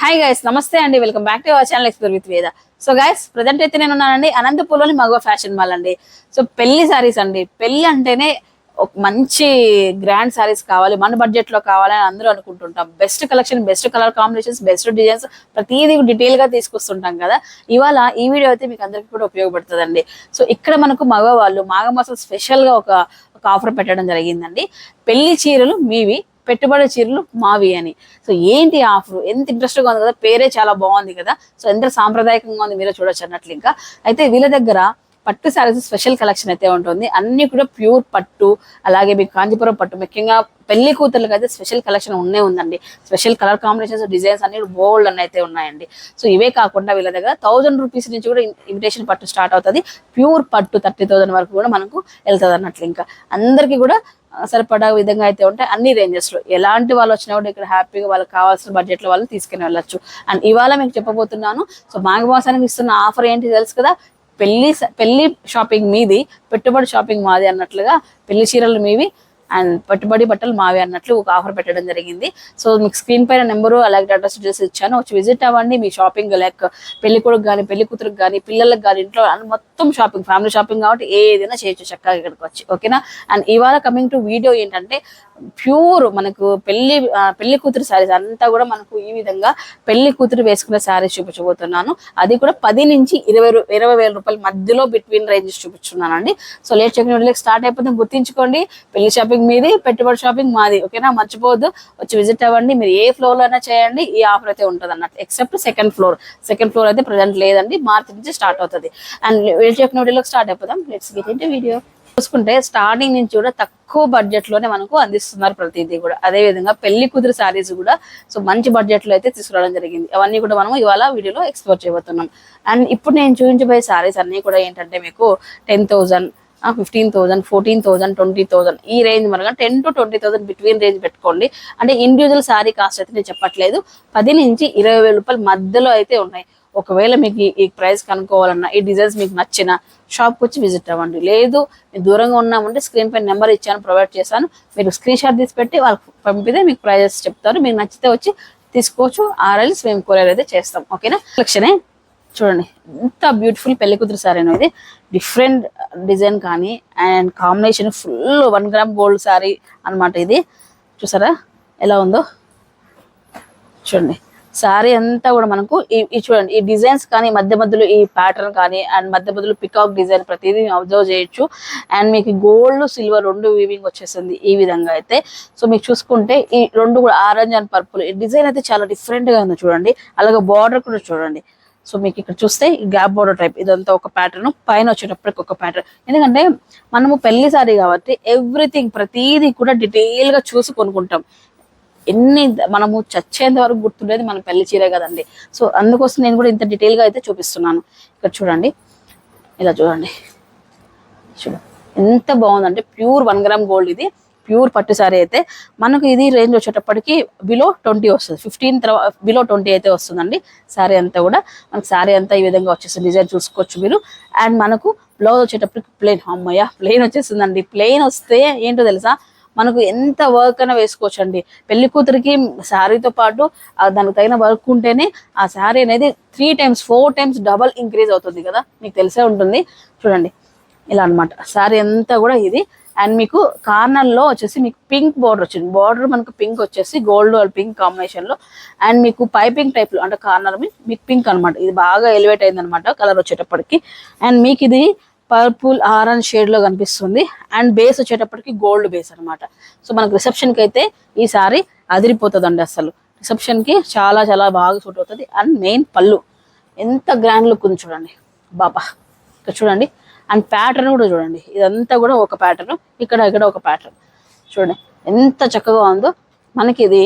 Hi guys నమస్తే అండి. Welcome back to our channel explore with Veda so guys present అయితే నేను ఉన్నానండి అనంతపూర్లోని మగవ ఫ్యాషన్ మాల్ అండి. సో పెళ్ళి సారీస్ అండి. పెళ్ళి అంటేనే ఒక మంచి గ్రాండ్ సారీస్ కావాలి. మన బడ్జెట్లో కావాలి అని అందరూ అనుకుంటుంటాం. Best collection best colour combinations best designs ప్రతిదీ డీటెయిల్గా తీసుకొస్తుంటాం కదా. ఇవాళ ఈ వీడియో అయితే మీకు అందరికీ కూడా ఉపయోగపడుతుందండి. సో ఇక్కడ మనకు మగవాళ్ళు మాఘమాసం స్పెషల్గా ఒక ఒక ఆఫర్ పెట్టడం జరిగిందండి. పెళ్ళి చీరలు మీవి పెట్టుబడి చీరలు మావి అని. సో ఏంటి ఆఫర్? ఎంత ఇంట్రెస్ట్గా ఉంది కదా? పేరే చాలా బాగుంది కదా? సో ఎంత సాంప్రదాయకంగా ఉంది మీరే చూడొచ్చు అన్నట్లు ఇంకా. అయితే వీళ్ళ దగ్గర పట్టు శారీస్ స్పెషల్ కలెక్షన్ అయితే ఉంటుంది. అన్ని కూడా ప్యూర్ పట్టు అలాగే మీకు కాంచీపురం పట్టు ముఖ్యంగా పెళ్ళి కూతుర్లకు అయితే స్పెషల్ కలెక్షన్ ఉన్నే ఉందండి. స్పెషల్ కలర్ కాంబినేషన్స్ డిజైన్స్ అన్ని బోల్డ్ అని అయితే ఉన్నాయండి. సో ఇవే కాకుండా వీళ్ళ దగ్గర థౌజండ్ రూపీస్ నుంచి కూడా ఇన్విటేషన్ పట్టు స్టార్ట్ అవుతుంది. ప్యూర్ పట్టు థర్టీ థౌసండ్ వరకు కూడా మనకు వెళ్తుంది అన్నట్లు ఇంకా. అందరికీ కూడా సరిపడా విధంగా అయితే ఉంటాయి. అన్ని రేంజెస్లో ఎలాంటి వాళ్ళు వచ్చినా కూడా ఇక్కడ హ్యాపీగా వాళ్ళకి కావాల్సిన బడ్జెట్లో వాళ్ళు తీసుకుని వెళ్ళొచ్చు. అండ్ ఇవాళ మీకు చెప్పబోతున్నాను సో మాఘమాసానికి ఇస్తున్న ఆఫర్ ఏంటి తెలుసు కదా? పెళ్ళి పెళ్ళి షాపింగ్ మీది పెట్టుబడి షాపింగ్ మాది అన్నట్లుగా పెళ్ళి చీరలు మీవి అండ్ పట్టుబడి బట్టలు మావి అన్నట్లు ఒక ఆఫర్ పెట్టడం జరిగింది. సో మీకు స్క్రీన్ పైన నెంబరు అలాగే అడ్రస్ డీటెయిల్స్ ఇచ్చాను. వచ్చి విజిట్ అవ్వండి. మీ షాపింగ్ లైక్ పెళ్ళి కొడుకు కానీ పెళ్ళి కూతురుకు కానీ పిల్లలకు కానీ ఇంట్లో మొత్తం షాపింగ్ ఫ్యామిలీ షాపింగ్ కాబట్టి ఏదైనా చేయొచ్చు చక్కగా ఇక్కడికి వచ్చి. ఓకేనా? అండ్ ఇవాళ కమింగ్ టు వీడియో ఏంటంటే ప్యూర్ మనకు పెళ్ళి పెళ్ళి కూతురు శారీస్ అంతా కూడా మనకు ఈ విధంగా పెళ్ళి కూతురు వేసుకునే శారీస్ చూపించబోతున్నాను. అది కూడా పది నుంచి ఇరవై ఇరవై వేల రూపాయల మధ్యలో బిట్వీన్ రేంజెస్ చూపిస్తున్నాను అండి సో లేట్ చెక్ స్టార్ట్ అయిపోతే గుర్తించుకోండి పెళ్ళి షాపింగ్ మీది పెట్టుబడి షాపింగ్ మాది ఓకేనా మర్చిపోవద్దు. వచ్చి విజిట్ అవ్వండి. మీరు ఏ ఫ్లోర్లో అయినా చేయండి. ఈ ఆఫర్ అయితే ఉంటుంది అన్నట్టు except second floor second floor అయితే ప్రజెంట్ లేదండి. మార్చి నుంచి స్టార్ట్ అవుతుంది. అండ్ లేట్ చెక్ వీడియోలోకి స్టార్ట్ అయిపోదాం. లెట్స్ గెట్ ఇంటి వీడియో చూసుకుంటే స్టార్టింగ్ నుంచి కూడా తక్కువ బడ్జెట్లోనే మనకు అందిస్తున్నారు ప్రతిదీ కూడా. అదే విధంగా పెళ్ళి కుదిరి సారీస్ కూడా సో మంచి బడ్జెట్లో అయితే తీసుకురావడం జరిగింది. అవన్నీ కూడా మనం ఇవాళ వీడియోలో ఎక్స్ప్లోర్ చేయబోతున్నాం. అండ్ ఇప్పుడు నేను చూపించబోయే సారీస్ అన్ని కూడా ఏంటంటే మీకు ten thousand fifteen thousand fourteen thousand twenty thousand ఈ range మనగా ten to twenty thousand between range పెట్టుకోండి. అంటే ఇండివిజువల్ సారీ కాస్ట్ అయితే నేను చెప్పట్లేదు. పది నుంచి ఇరవై వేల రూపాయల మధ్యలో అయితే ఉన్నాయి. ఒకవేళ మీకు ఈ- ప్రైస్ కనుక్కోవాలన్నా ఈ డిజైన్స్ మీకు నచ్చిన షాప్కి వచ్చి విజిట్ అవ్వండి. లేదు మీరు దూరంగా ఉన్నామంటే స్క్రీన్ పైన నెంబర్ ఇచ్చాను ప్రొవైడ్ చేశాను. మీరు స్క్రీన్ షాట్ తీసి పెట్టి వాళ్ళకి పంపితే మీకు ప్రైజెస్ చెప్తారు. మీకు నచ్చితే వచ్చి తీసుకోవచ్చు. ఆర్ఎల్స్ మేము కొరియర్ అయితే చేస్తాం. ఓకేనా కలెక్షనే చూడండి ఎంత బ్యూటిఫుల్ పెళ్ళి కూతురు సారీ అనేది. డిఫరెంట్ డిజైన్ కానీ and combination full one gram gold sari అన్నమాట ఇది. చూసారా? ఎలా ఉందో? చూడండి సారీ అంతా కూడా మనకు ఈ చూడండి ఈ డిజైన్స్ కానీ మధ్య మధ్యలో ఈ ప్యాటర్న్ కానీ అండ్ మధ్య మధ్యలో పికాక్ డిజైన్ ప్రతిదీ అబ్జర్వ్ చేయొచ్చు. అండ్ మీకు గోల్డ్ సిల్వర్ రెండు వీవింగ్ వచ్చేసింది ఈ విధంగా అయితే. సో మీకు చూసుకుంటే ఈ రెండు కూడా ఆరెంజ్ అండ్ పర్పుల్ ఈ డిజైన్ అయితే చాలా డిఫరెంట్గా ఉంది చూడండి. అలాగే బార్డర్ కూడా చూడండి. సో మీకు ఇక్కడ చూస్తే గ్యాప్ బోర్డర్ టైప్ ఇదంతా ఒక ప్యాటర్న్ పైన వచ్చేటప్పటికి ఒక ప్యాటర్న్ ఎందుకంటే మనము పెళ్ళి సారీ కాబట్టి ఎవ్రీథింగ్ ప్రతిదీ కూడా డీటెయిల్గా చూసి కొనుక్కుంటాం. ఎన్ని మనము చచ్చేంత వరకు గుర్తుండేది మన పెళ్ళి చీరే కదండి. సో అందుకోసం నేను కూడా ఇంత డీటెయిల్గా అయితే చూపిస్తున్నాను. ఇక్కడ చూడండి. ఇలా చూడండి. చూడండి ఎంత బాగుందంటే ప్యూర్ వన్ గ్రామ్ గోల్డ్ ఇది. ప్యూర్ పట్టు సారీ అయితే మనకు ఇది రేంజ్ వచ్చేటప్పటికి బిలో ట్వంటీ వస్తుంది. ఫిఫ్టీన్ తర్వాత బిలో ట్వంటీ అయితే వస్తుందండి సారీ అంతా కూడా. మనకు సారీ అంతా ఈ విధంగా వచ్చేస్తుంది. డిజైన్ చూసుకోవచ్చు మీరు. అండ్ మనకు బ్లౌజ్ వచ్చేటప్పటికి ప్లెయిన్ అమ్మయ్య ప్లెయిన్ వచ్చేస్తుందండి. ప్లెయిన్ వస్తే ఏంటో తెలుసా? మనకు ఎంత వర్క్ అయినా వేసుకోవచ్చు అండి పెళ్ళి కూతురికి శారీతో పాటు దానికి తగిన వర్క్ ఉంటేనే ఆ శారీ అనేది three times four times double increase అవుతుంది కదా? మీకు తెలిసే ఉంటుంది. చూడండి. ఇలా అన్నమాట. శారీ అంతా కూడా ఇది. అండ్ మీకు కార్నర్లో వచ్చేసి మీకు పింక్ బార్డర్ వచ్చింది. బార్డర్ మనకు పింక్ వచ్చేసి గోల్డ్ పింక్ కాంబినేషన్లో. అండ్ మీకు పైపింగ్ టైప్లో అంటే కార్నర్ మీకు పింక్ అన్నమాట. ఇది బాగా ఎలివేట్ అయింది అనమాట కలర్ వచ్చేటప్పటికి. అండ్ మీకు ఇది పర్పుల్ ఆరెంజ్ షేడ్లో కనిపిస్తుంది. అండ్ బేస్ వచ్చేటప్పటికి గోల్డ్ బేస్ అన్నమాట. సో మనకు రిసెప్షన్కి అయితే ఈ సారీ అదిరిపోతుందండి అసలు రిసెప్షన్కి చాలా చాలా బాగా సూట్ అవుతుంది. అండ్ మెయిన్ పళ్ళు. ఎంత గ్రాండ్ లుక్ ఉంది చూడండి. బాబా. ఇక్కడ చూడండి. అండ్ ప్యాటర్న్ కూడా చూడండి. ఇదంతా కూడా ఒక ప్యాటర్న్ ఇక్కడ ఇక్కడ ఒక ప్యాటర్న్ చూడండి ఎంత చక్కగా ఉందో. మనకి ఇది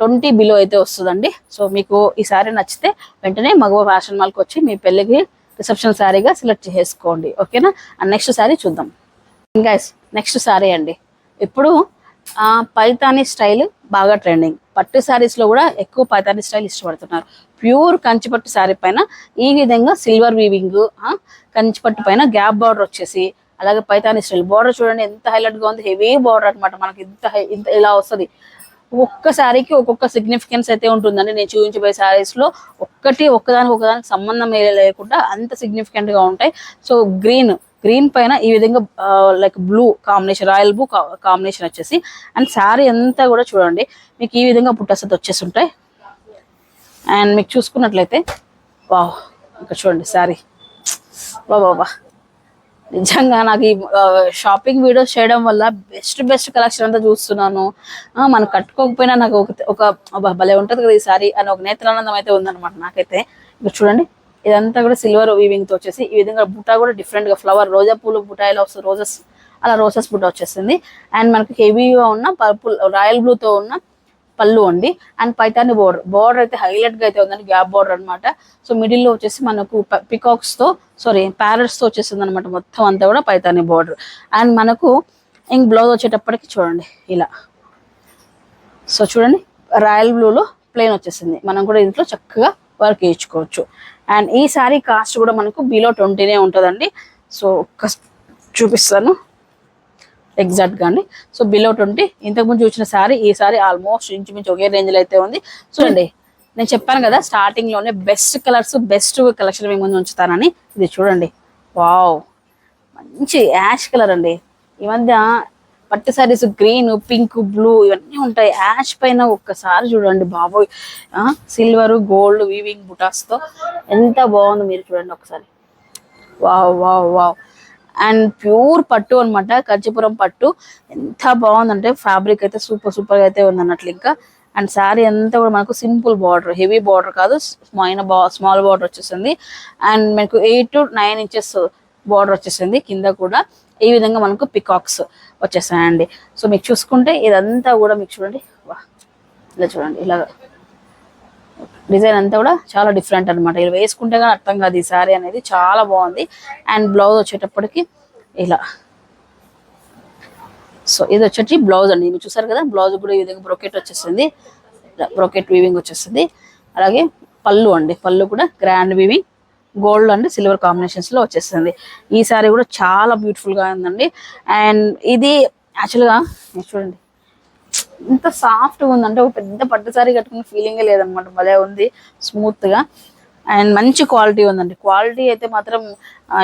ట్వంటీ బిలో అయితే వస్తుందండి. సో మీకు ఈ సారీ నచ్చితే వెంటనే మగవ ఫ్యాషన్ మాల్కి వచ్చి మీ పెళ్ళికి రిసెప్షన్ శారీగా సెలెక్ట్ చేసుకోండి. ఓకేనా అండ్ నెక్స్ట్ శారీ చూద్దాం. ఇంకా నెక్స్ట్ శారీ అండి. ఇప్పుడు పైతానీ స్టైల్ బాగా ట్రెండింగ్. పట్టు శారీస్లో కూడా ఎక్కువ పైతానీ స్టైల్ ఇష్టపడుతున్నారు. ప్యూర్ కంచిపట్టు శారీ పైన ఈ విధంగా సిల్వర్ వీవింగ్ కంచిపట్టు పైన గ్యాప్ బార్డర్ వచ్చేసి అలాగే పైతానీ స్టైల్. బార్డర్ చూడండి ఎంత హైలైట్గా ఉంది. హెవీ బార్డర్ అన్నమాట. మనకి ఇంత హై- ఇంత ఇలా వస్తుంది. ఒక్క శారీకి ఒక్కొక్క సిగ్నిఫికెన్స్ అయితే ఉంటుందండి. నేను చూపించబోయే శారీస్లో ఒక్కటి ఒక్కదానికి ఒకదానికి సంబంధం ఏ లేకుండా అంత సిగ్నిఫికెంట్గా ఉంటాయి. సో గ్రీన్ గ్రీన్ పైన ఈ విధంగా like blue combination royal blue combination వచ్చేసి అండ్ శారీ అంతా కూడా చూడండి మీకు ఈ విధంగా పుట్టసత్ వచ్చేసి ఉంటాయి అండ్ మీకు చూసుకున్నట్లయితే వావ్ ఇక్కడ చూడండి శారీ వా బాబా నిజంగా నాకు ఈ షాపింగ్ వీడియోస్ చేయడం వల్ల బెస్ట్ బెస్ట్ కలెక్షన్ అంతా చూస్తున్నాను. మనం కట్టుకోకపోయినా నాకు ఒక ఒక భలే ఉంటుంది కదా ఈ సారీ అని ఒక నేత్రానందం అయితే ఉందన్నమాట నాకైతే. ఇక్కడ చూడండి ఇదంతా కూడా సిల్వర్ వీవింగ్తో వచ్చేసి ఈ విధంగా బుట్ట కూడా డిఫరెంట్గా ఫ్లవర్ రోజా పూలు బుట్ట ఇలా వస్తుంది రోజెస్ అలా రోజెస్ బుట్ట వచ్చేసింది అండ్ మనకి హెవీగా ఉన్న పర్పుల్ రాయల్ బ్లూ తో ఉన్న పళ్ళు అండి. అండ్ పైతాని బోర్డర్ బోర్డర్ అయితే హైలైట్గా అయితే ఉందండి గ్యాప్ బోర్డర్ అనమాట సో మిడిల్లో వచ్చేసి మనకు పికాక్స్తో సారీ ప్యారెట్స్తో వచ్చేసింది అనమాట మొత్తం అంతా కూడా పైతాని బోర్డర్ అండ్ మనకు ఇంక బ్లౌజ్ వచ్చేటప్పటికి చూడండి ఇలా. సో చూడండి రాయల్ బ్లూలో ప్లెయిన్ వచ్చేసింది. మనం కూడా ఇంట్లో చక్కగా వర్క్ వేయించుకోవచ్చు అండ్ ఈ సారీ కాస్ట్ కూడా మనకు బిలో ట్వంటీనే ఉంటుందండి. సో ఒక్క చూపిస్తాను. ఎగ్జాక్ట్గా అండి సో బిలో ట్వంటీ ఇంతకుముందు చూసిన సారీ ఈ సారీ ఆల్మోస్ట్ ఇంచుమించు ఒకే రేంజ్లో అయితే ఉంది. చూడండి నేను చెప్పాను కదా స్టార్టింగ్లోనే బెస్ట్ కలర్స్ బెస్ట్ కలెక్షన్ మీ ముందు ఉంచుతానని. ఇది చూడండి. వావ్ మంచి యాష్ కలర్ అండి. ఈ మధ్య పట్టు సారీస్ గ్రీన్ పింక్ బ్లూ ఇవన్నీ ఉంటాయి. యాష్ పైన ఒక్కసారి చూడండి బాబోయ్. సిల్వర్ గోల్డ్ వీవింగ్ బుటాస్తో ఎంత బాగుంది మీరు చూడండి ఒకసారి. Wow wow wow and pure పట్టు అన్నమాట కంచిపురం పట్టు. ఎంత బాగుందంటే ఫ్యాబ్రిక్ అయితే సూపర్ సూపర్గా అయితే ఉంది అన్నట్లు ఇంకా. అండ్ శారీ అంతా కూడా మనకు సింపుల్ బార్డర్ హెవీ బార్డర్ కాదు స్మాల్ స్మాల్ బార్డర్ వచ్చేసింది. అండ్ మనకు eight to nine inches border వచ్చేసింది కింద కూడా. ఈ విధంగా మనకు పికాక్స్ వచ్చేసాయండి సో మీకు చూసుకుంటే ఇదంతా కూడా మీకు చూడండి. వా ఇలా చూడండి. ఇలా డిజైన్ అంతా కూడా చాలా డిఫరెంట్ అనమాట ఇలా వేసుకుంటే కానీ అర్థం కాదు ఈ శారీ అనేది. చాలా బాగుంది. అండ్ బ్లౌజ్ వచ్చేటప్పటికి ఇలా. సో ఇది వచ్చేసి బ్లౌజ్ అండి. మీరు చూసారు కదా బ్లౌజ్ కూడా ఈ విధంగా బ్రొకెట్ వచ్చేసింది. బ్రొకెట్ వీవింగ్ వచ్చేసింది. అలాగే పళ్ళు అండి. పళ్ళు కూడా grand weaving gold and silver కాంబినేషన్స్లో వచ్చేస్తుంది. ఈ సారీ కూడా చాలా బ్యూటిఫుల్గా ఉందండి. అండ్ ఇది యాక్చువల్గా చూడండి. ఇంత సాఫ్ట్ ఉందంటే ఒక పెద్ద పట్టు సారీ కట్టుకున్న ఫీలింగే లేదనమాట భలే ఉంది స్మూత్గా. అండ్ మంచి క్వాలిటీ ఉందండి. క్వాలిటీ అయితే మాత్రం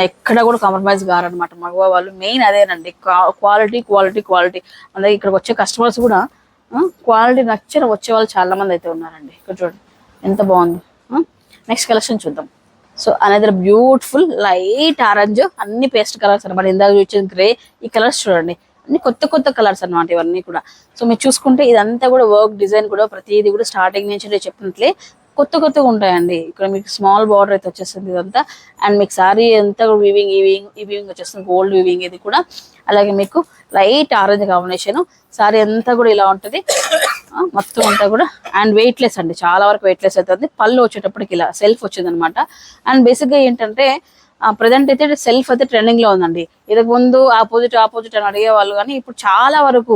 ఎక్కడ కూడా కాంప్రమైజ్ కారనమాట మగవా వాళ్ళు మెయిన్ అదేనండి. క్వాలిటీ క్వాలిటీ క్వాలిటీ అలాగే ఇక్కడికి వచ్చే కస్టమర్స్ కూడా క్వాలిటీ నచ్చిన వచ్చే వాళ్ళు చాలా మంది అయితే ఉన్నారండి. ఇక్కడ చూడండి ఎంత బాగుంది. నెక్స్ట్ కలెక్షన్ చూద్దాం. So another beautiful light orange అన్ని పేస్ట్ కలర్స్ అనమాట ఇందాక చూసిన గ్రే ఈ కలర్స్ చూడండి. అన్ని కొత్త కొత్త కలర్స్ అన్నమాట ఇవన్నీ కూడా. సో మీరు చూసుకుంటే ఇదంతా కూడా వర్క్ డిజైన్ కూడా ప్రతిదీ కూడా స్టార్టింగ్ నుంచి చెప్పినట్లే. కొత్త కొత్తగా ఉంటాయండి. ఇక్కడ మీకు స్మాల్ బార్డర్ అయితే వచ్చేస్తుంది ఇదంతా. అండ్ మీకు సారీ అంతా కూడా వీవింగ్ ఈవింగ్ ఈవింగ్ వచ్చేస్తుంది. గోల్డ్ వివింగ్ ఇది కూడా. అలాగే మీకు లైట్ ఆరెంజ్ కాంబినేషన్ సారీ అంతా కూడా ఇలా ఉంటుంది. మొత్తం అంతా కూడా. అండ్ వెయిట్లెస్ అండి. చాలా వరకు వెయిట్లెస్ అవుతుంది పళ్ళు వచ్చేటప్పటికి ఇలా సెల్ఫ్ వచ్చింది అనమాట అండ్ బేసిక్గా ఏంటంటే ప్రజెంట్ అయితే సెల్ఫ్ అయితే ట్రెండింగ్లో ఉందండి. ఇదకు ముందు ఆపోజిట్ ఆపోజిట్ అని అడిగేవాళ్ళు కానీ ఇప్పుడు చాలా వరకు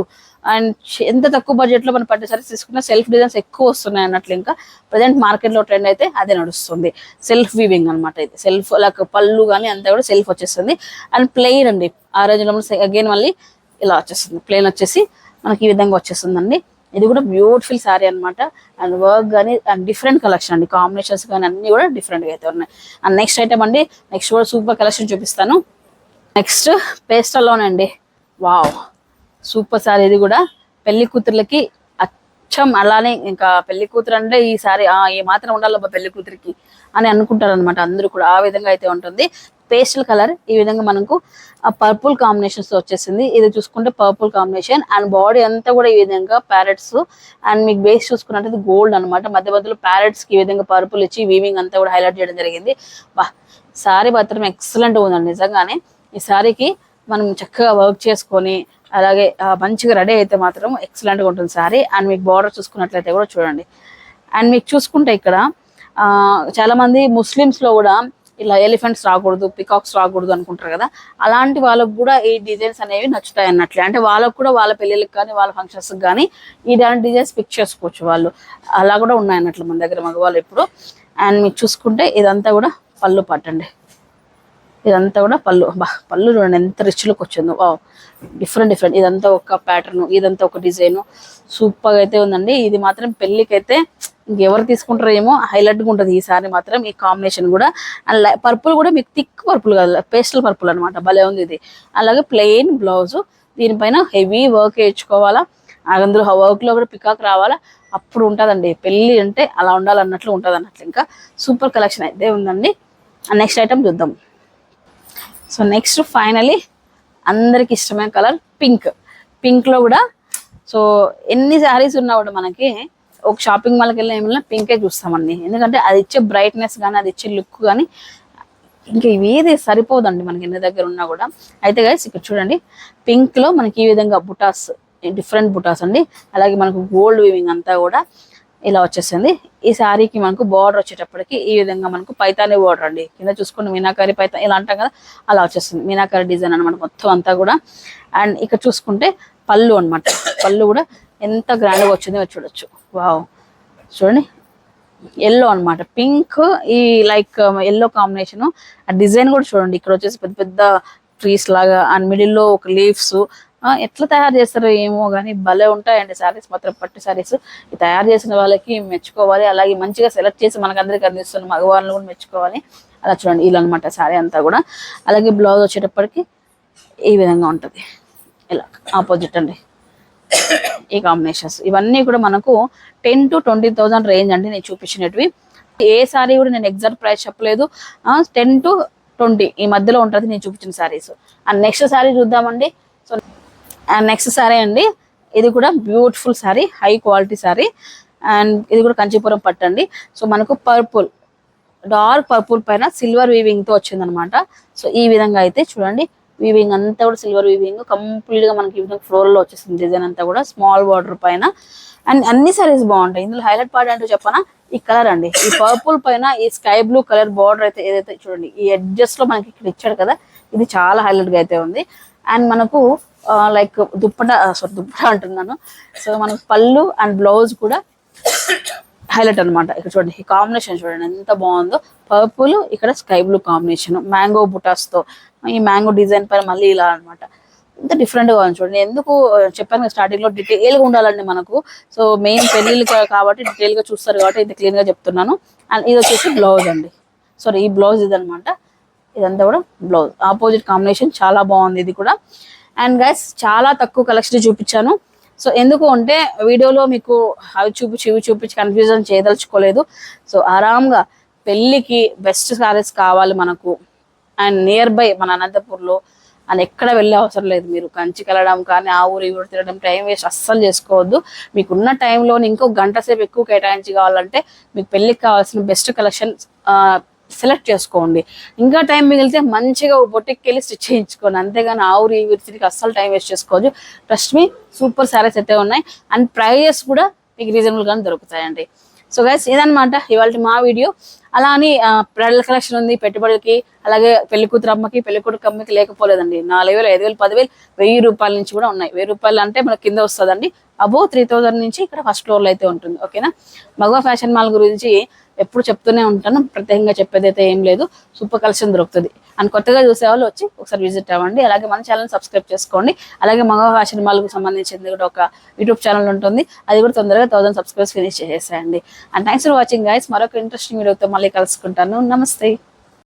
అండ్ ఎంత తక్కువ బడ్జెట్లో మనం పట్టే సారీస్ తీసుకున్న సెల్ఫ్ డిజైన్స్ ఎక్కువ వస్తున్నాయి అన్నట్లు ఇంకా ప్రజెంట్ మార్కెట్లో ట్రెండ్ అయితే అదే నడుస్తుంది. సెల్ఫ్ వీవింగ్ అనమాట ఇది. సెల్ఫ్ లైక్ పళ్ళు కానీ అంతా కూడా సెల్ఫ్ వచ్చేస్తుంది. అండ్ ప్లెయిన్ అండి. ఆ రోజులో అగైన్ మళ్ళీ ఇలా వచ్చేస్తుంది. ప్లెయిన్ వచ్చేసి మనకి ఈ విధంగా వచ్చేస్తుందండి. ఇది కూడా బ్యూటిఫుల్ శారీ అన్నమాట. అండ్ వర్క్ కానీ అండ్ డిఫరెంట్ కలెక్షన్ అండి. కాంబినేషన్స్ కానీ అన్ని కూడా డిఫరెంట్గా అయితే ఉన్నాయి. అండ్ నెక్స్ట్ ఐటమ్ అండి. నెక్స్ట్ కూడా సూపర్ కలెక్షన్ చూపిస్తాను. నెక్స్ట్ పేస్టల్లోనండి వావ్ సూపర్ సారీ ఇది కూడా. పెళ్ళి కూతుర్లకి అచ్చం అలానే ఇంకా పెళ్ళి కూతురు అంటే ఈ సారీ ఆ ఏ మాత్రం ఉండాలబ్బా పెళ్ళి కూతురికి అని అనుకుంటారు అనమాట అందరూ కూడా. ఆ విధంగా అయితే ఉంటుంది. పేస్టల్ కలర్ ఈ విధంగా మనకు పర్పుల్ కాంబినేషన్స్ వచ్చేసింది. ఇది చూసుకుంటే పర్పుల్ కాంబినేషన్ అండ్ బాడీ అంతా కూడా ఈ విధంగా ప్యారెట్స్ అండ్ మీకు బేస్ చూసుకున్నట్టు గోల్డ్ అన్నమాట. మధ్య మధ్యలో ప్యారెట్స్కి ఈ విధంగా పర్పుల్ ఇచ్చి వీవింగ్ అంతా కూడా హైలైట్ చేయడం జరిగింది. వా సారీ మాత్రం ఎక్సలెంట్ ఉందండి నిజంగానే. ఈ సారీకి మనం చక్కగా వర్క్ చేసుకొని అలాగే మంచిగా రెడీ అయితే మాత్రం ఎక్సలెంట్గా ఉంటుంది సారీ అండ్ మీకు బార్డర్ చూసుకున్నట్లయితే కూడా చూడండి. అండ్ మీకు చూసుకుంటే ఇక్కడ చాలామంది ముస్లిమ్స్లో కూడా ఇలా ఎలిఫెంట్స్ రాకూడదు పికాక్స్ రాకూడదు అనుకుంటారు కదా. అలాంటి వాళ్ళకు కూడా ఈ డిజైన్స్ అనేవి నచ్చుతాయి అన్నట్లే. అంటే వాళ్ళకు కూడా వాళ్ళ పెళ్ళిళ్ళకి కానీ వాళ్ళ ఫంక్షన్స్కి కానీ ఇలాంటి డిజైన్స్ పిక్ చేసుకోవచ్చు వాళ్ళు. అలా కూడా ఉన్నాయి అన్నట్లు మన దగ్గర మగవాళ్ళు ఇప్పుడు అండ్ మీకు చూసుకుంటే ఇదంతా కూడా పళ్ళు పట్టండి. ఇదంతా కూడా పళ్ళు. బా పళ్ళు చూడండి ఎంత రిచ్ లుక్ వచ్చిందో. వా డిఫరెంట్ డిఫరెంట్ ఇదంతా ఒక ప్యాటర్న్ ఇదంతా ఒక డిజైన్ సూపర్గా అయితే ఉందండి. ఇది మాత్రం పెళ్ళికి అయితే ఇంకెవరు తీసుకుంటారో ఏమో హైలైట్గా ఉంటుంది. ఈసారి మాత్రం ఈ కాంబినేషన్ కూడా. అండ్ పర్పుల్ కూడా మీకు థిక్ పర్పుల్ కాదు పేస్టల్ పర్పుల్ అన్నమాట. భలే ఉంది ఇది. అలాగే ప్లెయిన్ బ్లౌజు దీనిపైన హెవీ వర్క్ వేయించుకోవాలా? అందులో వర్క్లో కూడా పికాక్ రావాలా? అప్పుడు ఉంటుందండి. పెళ్ళి అంటే అలా ఉండాలన్నట్లు ఉంటుంది అన్నట్లు ఇంకా సూపర్ కలెక్షన్ అయితే ఉందండి. నెక్స్ట్ ఐటమ్ చూద్దాం. సో నెక్స్ట్ ఫైనలీ అందరికి ఇష్టమైన కలర్ పింక్. పింక్లో కూడా సో ఎన్ని శారీస్ ఉన్నా కూడా మనకి ఒక షాపింగ్ మాల్కి వెళ్ళి ఏమైనా పింకే చూస్తామండి. ఎందుకంటే అది ఇచ్చే బ్రైట్నెస్ కానీ అది ఇచ్చే లుక్ కానీ ఇంకా ఇవి ఏది సరిపోదండి మనకి ఎన్ని దగ్గర ఉన్నా కూడా. అయితే గైస్ ఇక్కడ చూడండి పింక్లో మనకి ఈ విధంగా బుటాస్ డిఫరెంట్ బుటాస్ అండి. అలాగే మనకు గోల్డ్ వీవింగ్ అంతా కూడా ఇలా వచ్చేసింది. ఈ శారీకి మనకు బార్డర్ వచ్చేటప్పటికి ఈ విధంగా మనకు పైతానే బార్డర్ అండి. కింద చూసుకుంటే మీనాకారి పైతా ఇలా అంటాం కదా అలా వచ్చేస్తుంది. మీనాకారి డిజైన్ అన్నమాట మొత్తం అంతా కూడా. అండ్ ఇక్కడ చూసుకుంటే పళ్ళు అన్నమాట. పళ్ళు కూడా ఎంత గ్రాండ్గా వచ్చిందో చూడొచ్చు. వావ్ చూడండి. ఎల్లో అనమాట పింక్ ఈ లైక్ ఎల్లో కాంబినేషన్ ఆ డిజైన్ కూడా చూడండి. ఇక్కడ వచ్చేసి పెద్ద పెద్ద ట్రీస్ లాగా అండ్ మిడిల్లో ఒక లీవ్స్ ఎట్లా తయారు చేస్తారో ఏమో కానీ భలే ఉంటాయండి శారీస్ మాత్రం పట్టు శారీస్ ఈ తయారు చేసిన వాళ్ళకి మెచ్చుకోవాలి. అలాగే మంచిగా సెలెక్ట్ చేసి మనకు అందరికీ అందిస్తున్న మగవాళ్ళని కూడా మెచ్చుకోవాలి. అలా చూడండి ఇలా అనమాట శారీ అంతా కూడా. అలాగే బ్లౌజ్ వచ్చేటప్పటికి ఈ విధంగా ఉంటుంది. ఇలా ఆపోజిట్ అండి. ఈ కాంబినేషన్స్. ఇవన్నీ కూడా మనకు ten to twenty thousand range అండి నేను చూపించినవి ఏ సారీ కూడా నేను ఎగ్జాక్ట్ ప్రైస్ చెప్పలేదు. టెన్ టు ట్వంటీ ఈ మధ్యలో ఉంటుంది నేను చూపించిన శారీస్ అండ్ నెక్స్ట్ శారీ చూద్దామండి. సో నెక్స్ట్ సారీ అండి. ఇది కూడా beautiful sari high quality sari and ఇది కూడా కంచీపురం పట్టు అండి. సో మనకు పర్పుల్ డార్క్ పర్పుల్ పైన సిల్వర్ వీవింగ్తో వచ్చిందనమాట. సో ఈ విధంగా అయితే చూడండి. వీవింగ్ అంతా కూడా సిల్వర్ వీవింగ్ కంప్లీట్గా మనకి ఈ విధంగా ఫ్లోర్లో వచ్చేసింది డిజైన్ అంతా కూడా స్మాల్ బార్డర్ పైన. అండ్ అన్ని సారీస్ బాగుంటాయి. ఇందులో హైలైట్ పార్ట్ అంటూ చెప్పనా? ఈ కలర్ అండి. ఈ పర్పుల్ పైన ఈ స్కై బ్లూ కలర్ బార్డర్ అయితే ఏదైతే చూడండి ఈ ఎడ్జెస్లో మనకి ఇక్కడ ఇచ్చాడు కదా ఇది చాలా హైలైట్గా అయితే ఉంది. అండ్ మనకు లైక్ దుప్పట సారీ దుప్పట అంటున్నాను. సో మనకు పళ్ళు అండ్ బ్లౌజ్ కూడా హైలైట్ అన్నమాట. ఇక్కడ చూడండి ఈ కాంబినేషన్ చూడండి ఎంత బాగుందో. పర్పుల్ ఇక్కడ స్కై బ్లూ కాంబినేషన్ మ్యాంగో బుటాస్తో ఈ మ్యాంగో డిజైన్ పైన మళ్ళీ ఇలా అన్నమాట. ఎంత డిఫరెంట్గా ఉంది చూడండి. ఎందుకు చెప్పాను కదా స్టార్టింగ్లో ఉండాలండి మనకు. సో మెయిన్ పెళ్ళిళ్ళు కాబట్టి డీటెయిల్గా చూస్తారు కాబట్టి ఇంత క్లీన్గా చెప్తున్నాను. అండ్ ఇది వచ్చేసి బ్లౌజ్ అండి. సారీ ఈ బ్లౌజ్ ఇదనమాట ఇదంతా కూడా బ్లౌజ్ ఆపోజిట్ కాంబినేషన్ చాలా బాగుంది ఇది కూడా. అండ్ గైస్ చాలా తక్కువ కలెక్షన్ చూపించాను. సో ఎందుకు అంటే వీడియోలో మీకు అవి చూపించి ఇవి చూపించి కన్ఫ్యూజన్ చేయదలుచుకోలేదు. సో ఆరాంగా పెళ్ళికి బెస్ట్ సారీస్ కావాలి మనకు. అండ్ నియర్ బై మన అనంతపూర్లో అని ఎక్కడ వెళ్ళే అవసరం లేదు మీరు. కంచికి వెళ్ళడం కానీ ఆ ఊరు ఈ ఊరు తిరగడం టైం వేస్ట్ అస్సలు చేసుకోవద్దు. మీకున్న టైంలో ఇంకో గంట సేపు ఎక్కువ కేటాయించి కావాలంటే మీకు పెళ్ళికి కావాల్సిన బెస్ట్ కలెక్షన్ సెలెక్ట్ చేసుకోండి. ఇంకా టైం మిగిలితే మంచిగా బొట్టికి వెళ్ళి స్టిచ్ చేయించుకోండి. అంతేగాని ఆవురి ఊరు ఈ తిరిగి అస్సలు టైం వేస్ట్ చేసుకోవచ్చు ట్రస్ట్ మీ సూపర్ సారీస్ అయితే ఉన్నాయి. అండ్ ప్రైజెస్ కూడా మీకు రీజనబుల్గానే దొరుకుతాయండి. సో గైస్ ఇదనమాట ఇవాళ మా వీడియో. అలా అని బ్రైడల్ కలెక్షన్ ఉంది పెట్టుబడికి అలాగే పెళ్ళి కూతురు అమ్మకి పెళ్ళి కొడుకు అమ్మకి లేకపోలేదండి. నాలుగు వేలు ఐదు వేలు పదివేలు వెయ్యి రూపాయల నుంచి కూడా ఉన్నాయి. వెయ్యి రూపాయలు అంటే మనకి కింద వస్తుందండి. అబో త్రీ థౌజండ్ నుంచి ఇక్కడ ఫస్ట్ ఫ్లోర్లో అయితే ఉంటుంది. ఓకేనా మగవా ఫ్యాషన్ మాల్ గురించి ఎప్పుడు చెప్తూనే ఉంటాను. ప్రత్యేకంగా చెప్పేదైతే ఏం లేదు. సూపర్ కలెక్షన్ దొరుకుతుంది. అండ్ కొత్తగా చూసే వాళ్ళు వచ్చి ఒకసారి విజిట్ అవ్వండి. అలాగే మన ఛానల్ సబ్స్క్రైబ్ చేసుకోండి. అలాగే మగవా సినిమాలకు సంబంధించింది కూడా ఒక యూట్యూబ్ ఛానల్ ఉంటుంది. అది కూడా తొందరగా థౌసండ్ సబ్స్క్రైబ్స్ ఫినిష్ చేసేసేయండి. And thanks for watching guys మరొక ఇంట్రెస్టింగ్ వీడియోతో మళ్ళీ కలుసుకుంటాను. నమస్తే.